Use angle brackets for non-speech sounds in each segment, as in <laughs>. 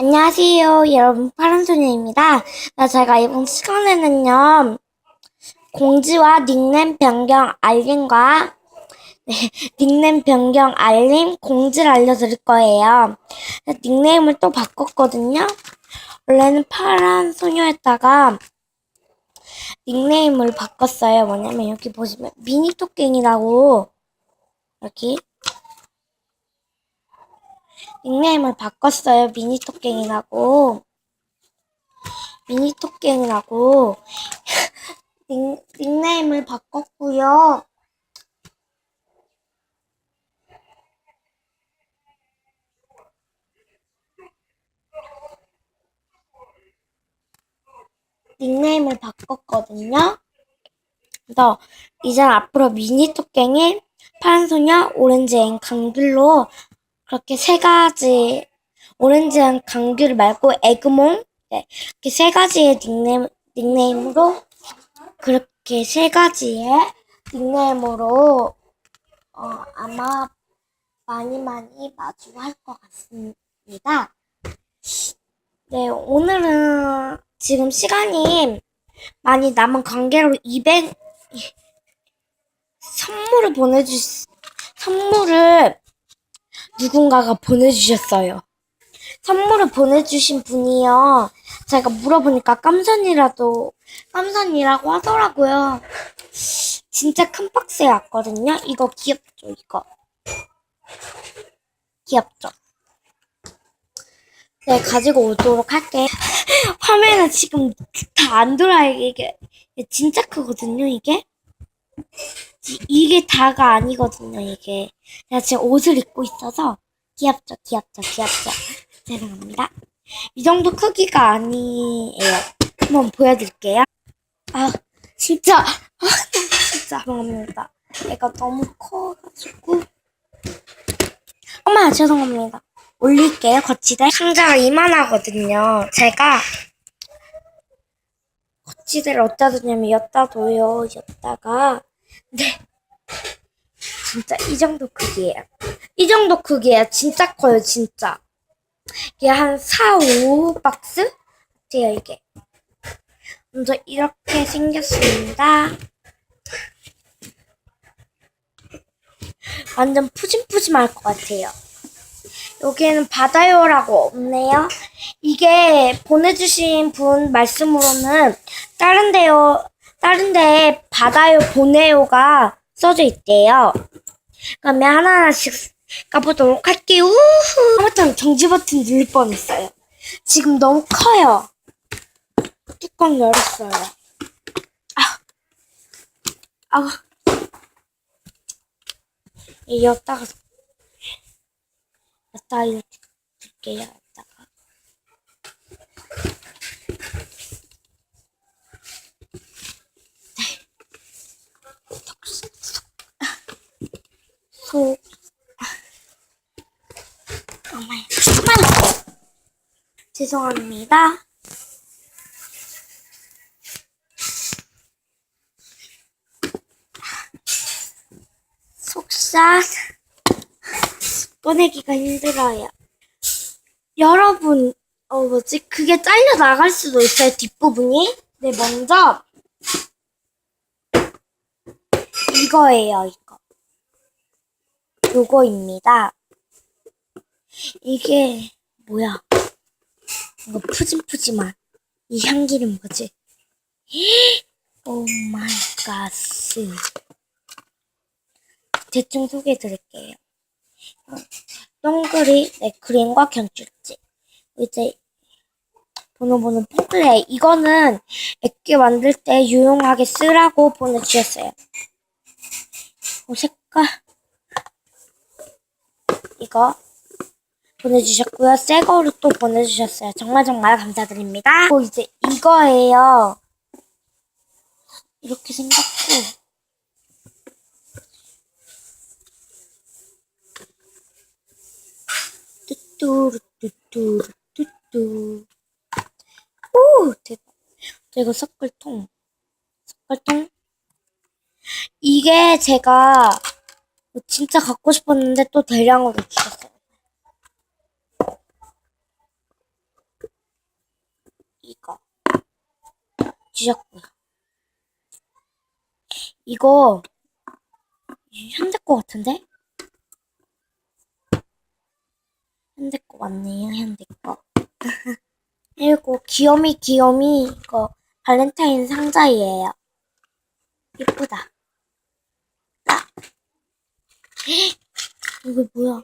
안녕하세요, 여러분. 파란소녀입니다. 나 제가 이번 시간에는요, 공지와 닉네임 변경 알림과 네, <laughs> 닉네임 변경 알림 공지를 알려드릴 거예요. 닉네임을 또 바꿨거든요. 원래는 파란 소녀였다가 닉네임을 바꿨어요. 뭐냐면 여기 보시면 미니 토깽이라고 여기 닉네임을 바꿨어요. 미니 토깽이라고. 미니 토깽이라고. <laughs> 닉, 닉네임을 바꿨고요. 닉네임을 바꿨거든요. 그래서 이제 앞으로 미니 토깽이, 파란소녀, 오렌지앤 강귤로 그렇게 세 가지 오렌지한 강귤 말고 에그몽 네, 이렇게 세 가지의 닉네임 닉네임으로 그렇게 세 가지의 닉네임으로 어, 아마 많이 많이 마주할 것 같습니다. 네, 오늘은 지금 시간이 많이 남은 관계로 200 선물을 보내주 선물을 누군가가 보내주셨어요. 선물을 보내주신 분이요. 제가 물어보니까 깜선이라도, 깜선이라고 하더라고요. 진짜 큰 박스에 왔거든요. 이거 귀엽죠, 이거. 귀엽죠? 네, 가지고 오도록 할게요. <laughs> 화면은 지금 다 안 돌아요, 이게. 진짜 크거든요, 이게. 이- 이게 다가 아니거든요, 이게. 제가 지금 옷을 입고 있어서 귀엽죠, 귀엽죠, 귀엽죠. <laughs> 죄송합니다. 이 정도 크기가 아니에요. 한번 보여드릴게요. 아, 진짜, 아, 진짜 죄송합니다. 얘가 너무 커가지고. 엄마, 죄송합니다. 올릴게요, 거치대. 상자가 이만하거든요. 제가 거치대를 어디다 두냐면 여기다 둬요, 여기다가. 네. 진짜 이 정도 크기예요. 이 정도 크기예요. 진짜 커요, 진짜. 이게 한 4, 5 박스? 같아요, 이게. 먼저 이렇게 생겼습니다. 완전 푸짐푸짐할 것 같아요. 여기에는 받아요라고 없네요. 이게 보내주신 분 말씀으로는 다른 데요, 다른 데에 받아요, 보내요가 써져 있대요. 그러면 하나하나씩 가보도록 할게요. 우후. 아무튼 정지 버튼 누를 뻔했어요. 지금 너무 커요. 뚜껑 열었어요. 아, 아, 이 여기다가 여기다가 이렇게 둘게요. 여기다가. 속 정말 정말 죄송합니다. 속샷 꺼내기가 힘들어요. 여러분, 어 뭐지? 그게 잘려 나갈 수도 있어요 뒷부분이. 네 먼저 이거예요 이거. 요거입니다. 이게 뭐야? 이거 푸짐푸짐한 이 향기는 뭐지? 오 마이 가스. 대충 소개해 드릴게요. 동그리, 네, 그림과 견줄지. 이제 번호 폼플레이. 이거는 액기 만들 때 유용하게 쓰라고 보내주셨어요. 어, 색깔. 이거 보내주셨고요. 새 거를 또 보내주셨어요. 정말 정말 감사드립니다. 그리고 이제 이거예요. 이렇게 생겼고. 뚜뚜루뚜뚜루뚜뚜. 오, 대박. 저 이거 섞을통. 섞을통. 이게 제가 진짜 갖고 싶었는데 또 대량으로 주셨어요. 이거 주셨고요. 이거 현대 거 같은데? 현대 거 맞네요, 현대 거. <laughs> 그리고 귀요미 귀요미 이거 발렌타인 상자이에요. 이쁘다. 아. <laughs> 이거 뭐야?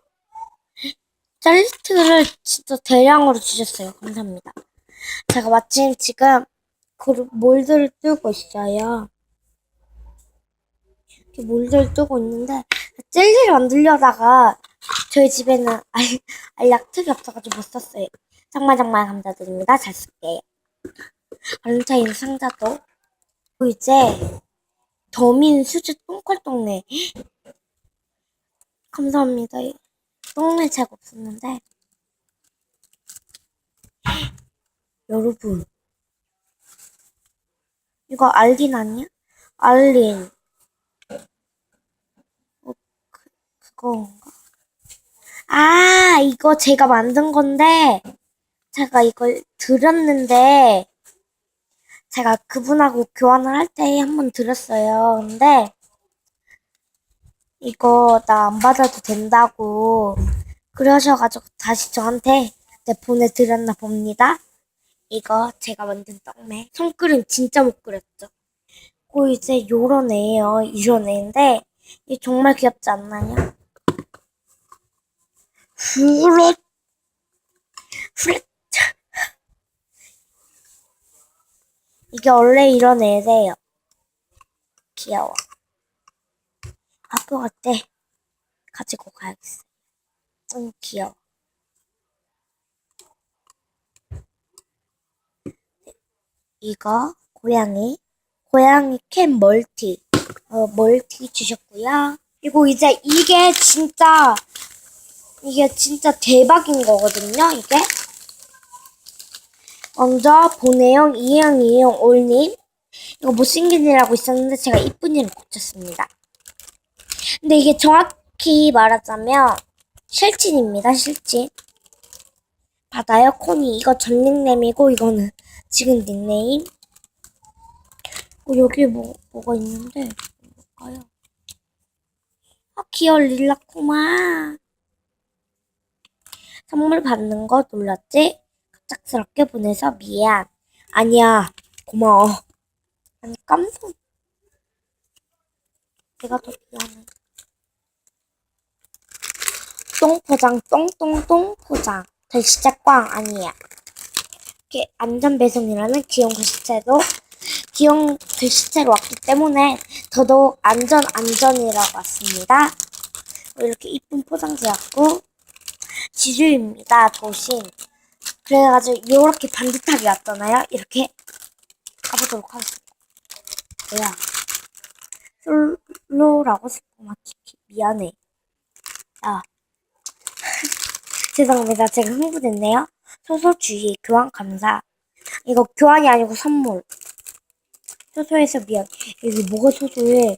짤리트를 진짜 대량으로 주셨어요. 감사합니다. 제가 마침 지금 그 몰드를 뜨고 있어요. 이렇게 몰드를 뜨고 있는데 젤리를 만들려다가 저희 집에는 알, 알약틀이 없어가지고 못 썼어요. 정말 정말 감사드립니다. 잘 쓸게요. 발렌타인 상자도 이제 더민 수제 똥콜똥네 감사합니다. 똥내 잘 없었는데 여러분 이거 알린 아니야? 알린 어, 그, 그건가? 아 이거 제가 만든 건데 제가 이걸 드렸는데 제가 그분하고 교환을 할 때 한 번 드렸어요. 근데 이거 나 안 받아도 된다고 그러셔가지고 다시 저한테 네, 보내드렸나 봅니다. 이거 제가 만든 떡메. 손그림 진짜 못 그렸죠. 그리고 이제 요런 애예요. 이런 애인데 이 정말 귀엽지 않나요? 후렛 후렛 이게 원래 이런 애래요. 귀여워. 학교 갈때 가지고 가야겠어. 좀 귀여워. 이거 고양이 고양이 캔 멀티 어, 멀티 주셨고요. 그리고 이제 이게 진짜 이게 진짜 대박인 거거든요. 이게 먼저 보내용 이형 이형 올님 이거 못생긴 이라고 있었는데 제가 이쁜 이를 고쳤습니다. 근데 이게 정확히 말하자면 실친입니다. 실친. 받아요 코니 이거 전 닉네임이고 이거는 지금 닉네임. 어, 여기 뭐 뭐가 있는데 뭘까요? 아 귀여워 릴라코마. 선물 받는 거 놀랐지? 갑작스럽게 보내서 미안. 아니야 고마워. 아니 깜짝. 내가 더 미안해. 똥 포장, 똥똥똥 포장. 글씨체 꽝 아니야. 이렇게 안전 배송이라는 귀여운 글씨체도 <laughs> 귀여운 글씨체로 왔기 때문에 더더욱 안전 안전이라고 왔습니다. 이렇게 이쁜 포장지 왔고 지주입니다. 도심. 그래가지고 이렇게 반듯하게 왔잖아요. 이렇게 가보도록 하겠습니다. 뭐야? 솔로라고 스포마키키 미안해. 아 <laughs> 죄송합니다. 제가 흥분했네요. 소소주의, 교환 감사. 이거 교환이 아니고 선물. 소소해서 미안. 여기 뭐가 소소해?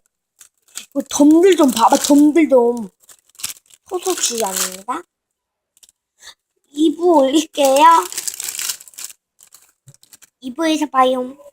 이거 덤들 좀 봐봐, 덤들 좀. 소소주의 아닙니다. 2부 올릴게요. 2부에서 봐요.